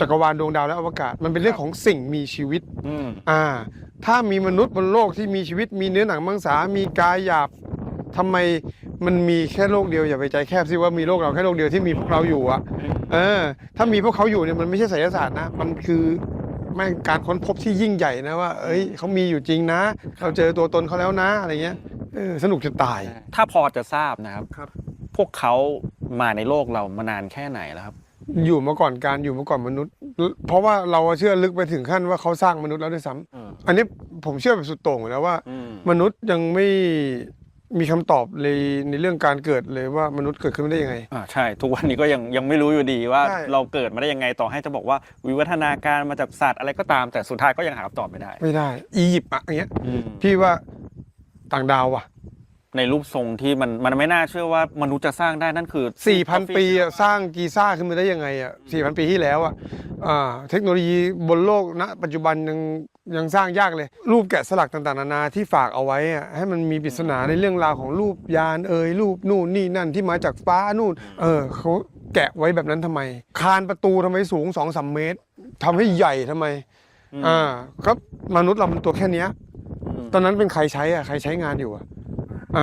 จักรวาลดวงดาวและอวกาศ มันเป็นเรื่องของสิ่งมีชีวิต อืมอ่า ถ้ามีมนุษย์บนโลกที่มีชีวิตมีเนื้อหนังมังสา มีกายหยาบทำไมมันมีแค่โลกเดียวอย่าไปใจแคบสิว่ามีโลกเราแค่โลกเดียวที่มีพวกเราอยู่อะเออ ถ้ามีพวกเขาอยู่เนี่ยมันไม่ใช่ไสยศาสตร์นะ มันคือแม่งการค้นพบที่ยิ่งใหญ่นะว่า เอ้ยเขามีอยู่จริงนะ เราเจอตัวตนเขาแล้วนะอะไรเงี้ยเออสนุกจะตาย ถ้าพอจะทราบนะครับ ครับ พวกเขามาในโลกเรามานานแค่ไหนแล้วครับ อยู่มาก่อนการอยู่มาก่อนมนุษย์ เพราะว่าเราเชื่อลึกไปถึงขั้นว่าเขาสร้างมนุษย์แล้วด้วยซ้ำอืมอันนี้ผมเชื่อแบบสุดโต่งอยู่แล้วว่าอืมมนุษย์ยังไม่มีคำตอบเลยในเรื่องการเกิดเลยว่ามนุษย์เกิดขึ้นมาได้ยังไงอ่าใช่ ทุกวันนี้ก็ยังยังไม่รู้อยู่ดีว่าใช่เราเกิดมาได้ยังไงต่อให้จะบอกว่าวิวัฒนาการมาจากสัตว์อะไรก็ตามแต่สุดท้ายก็ยังหาคำตอบไม่ได้ ไม่ได้ อียิปต์อะอย่างเงี้ยอืมพี่ว่าต่างดาวว่ะ ในรูปทรงที่มันมันไม่น่าเชื่อว่ามนุษย์จะสร้างได้นั่นคือ 4,000 ปีอะสร้างกีซ่าขึ้นมาได้ยังไงอะ4,000 ปีที่แล้วอะอ่าเทคโนโลยีบนโลกณปัจจุบันยังยังสร้างยากเลย รูปแกะสลักต่างๆนานาที่ฝากเอาไว้อะให้มันมีปริศนาในเรื่องราวของรูปยานเอ่ยรูปนู่นนี่นั่นที่มาจากฟ้านู่น เออเขาแกะไว้แบบนั้นทำไม คานประตูทำไมสูง2อสเมตรทำให้ใหญ่ทำไมอืมอ่าก็มนุษย์เรามันตัวแค่เนี้ยอืมตอนนั้นเป็นใครใช้อะใครใช้งานอยู่อะ อ่า